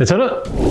네, 저는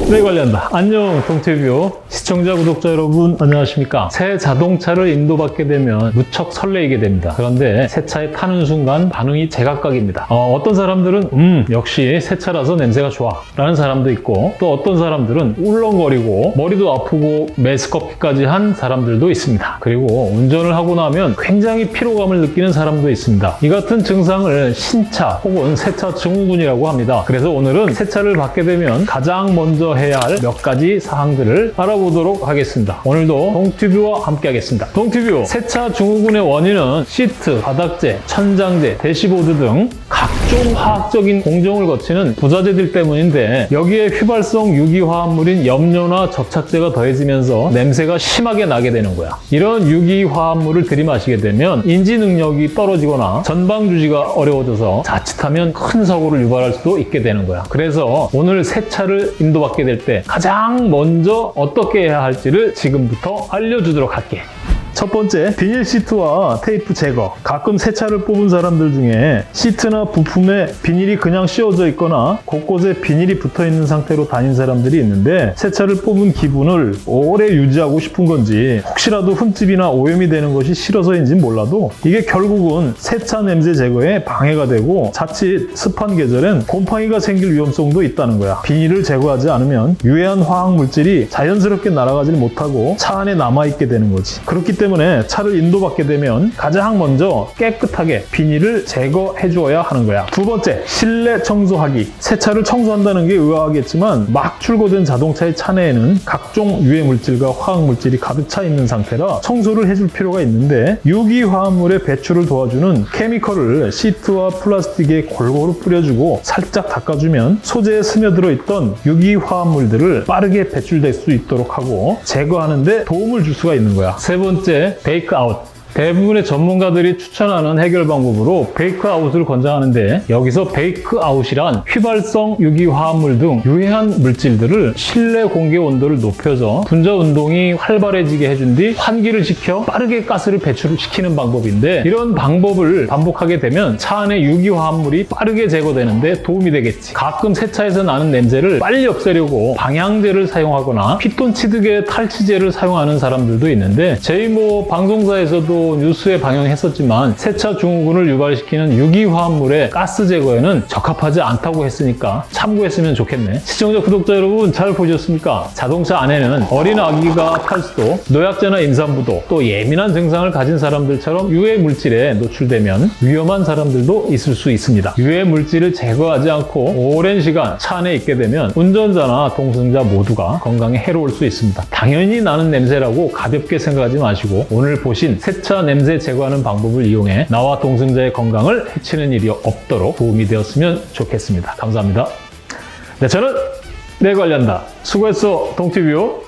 네 관리한다. 안녕 동티뷰 시청자 구독자 여러분 안녕하십니까? 새 자동차를 인도받게 되면 무척 설레이게 됩니다. 그런데 새 차에 타는 순간 반응이 제각각입니다. 어, 떤 사람들은 음 역시 새 차라서 냄새가 좋아 라는 사람도 있고 또 어떤 사람들은 울렁거리고 머리도 아프고 메스커피까지 한 사람들도 있습니다. 그리고 운전을 하고 나면 굉장히 피로감을 느끼는 사람도 있습니다. 이 같은 증상을 신차 혹은 새차 증후군이라고 합니다. 그래서 오늘은 새 차를 받게 되면 가장 먼저 해야 할 몇 가지 사항들을 알아보도록 하겠습니다. 오늘도 동튜뷰와 함께 하겠습니다. 동튜뷰 새차 증후군의 원인은 시트, 바닥재, 천장재, 대시보드 등 각종 화학적인 공정을 거치는 부자재들 때문인데 여기에 휘발성 유기화합물인 염료나 접착제가 더해지면서 냄새가 심하게 나게 되는 거야. 이런 유기화합물을 들이마시게 되면 인지 능력이 떨어지거나 전방 주지가 어려워져서 자칫하면 큰 사고를 유발할 수도 있게 되는 거야. 그래서 오늘 새 차를 인도받게 될 때 가장 먼저 어떻게 해야 할지를 지금부터 알려주도록 할게. 첫 번째, 비닐 시트와 테이프 제거. 가끔 새 차를 뽑은 사람들 중에 시트나 부품에 비닐이 그냥 씌워져 있거나 곳곳에 비닐이 붙어 있는 상태로 다닌 사람들이 있는데 새 차를 뽑은 기분을 오래 유지하고 싶은 건지 혹시라도 흠집이나 오염이 되는 것이 싫어서인지 몰라도 이게 결국은 세차 냄새 제거에 방해가 되고 자칫 습한 계절엔 곰팡이가 생길 위험성도 있다는 거야. 비닐을 제거하지 않으면 유해한 화학 물질이 자연스럽게 날아가질 못하고 차 안에 남아있게 되는 거지. 그렇기 때문에 차를 인도받게 되면 가장 먼저 깨끗하게 비닐을 제거해 주어야 하는 거야. 두 번째, 실내 청소하기. 새 차를 청소한다는 게 의아하겠지만 막 출고된 자동차의 차내에는 각종 유해 물질과 화학 물질이 가득 차 있는 상태라 청소를 해줄 필요가 있는데 유기 화합물의 배출을 도와주는 케미컬을 시트와 플라스틱에 골고루 뿌려주고 살짝 닦아주면 소재에 스며들어 있던 유기 화합물들을 빠르게 배출될 수 있도록 하고 제거하는데 도움을 줄 수가 있는 거야. 세 번째, 베이크 아웃. 대부분의 전문가들이 추천하는 해결 방법으로 베이크 아웃을 권장하는데 여기서 베이크 아웃이란 휘발성 유기화합물 등 유해한 물질들을 실내 공기 온도를 높여서 분자 운동이 활발해지게 해준 뒤 환기를 시켜 빠르게 가스를 배출시키는 방법인데 이런 방법을 반복하게 되면 차 안의 유기화합물이 빠르게 제거되는데 도움이 되겠지. 가끔 세차에서 나는 냄새를 빨리 없애려고 방향제를 사용하거나 피톤 치드계 탈취제를 사용하는 사람들도 있는데 저희 뭐 방송사에서도 뉴스에 방영했었지만 세차 증후군을 유발시키는 유기화합물의 가스 제거에는 적합하지 않다고 했으니까 참고했으면 좋겠네. 시청자 구독자 여러분 잘 보셨습니까? 자동차 안에는 어린 아기가 탈 수도 노약자나 임산부도 또 예민한 증상을 가진 사람들처럼 유해 물질에 노출되면 위험한 사람들도 있을 수 있습니다. 유해 물질을 제거하지 않고 오랜 시간 차 안에 있게 되면 운전자나 동승자 모두가 건강에 해로울 수 있습니다. 당연히 나는 냄새라고 가볍게 생각하지 마시고 오늘 보신 세차 냄새 제거하는 방법을 이용해 나와 동승자의 건강을 해치는 일이 없도록 도움이 되었으면 좋겠습니다. 감사합니다. 네, 저는 내 관련다. 수고했어, 동티뷰.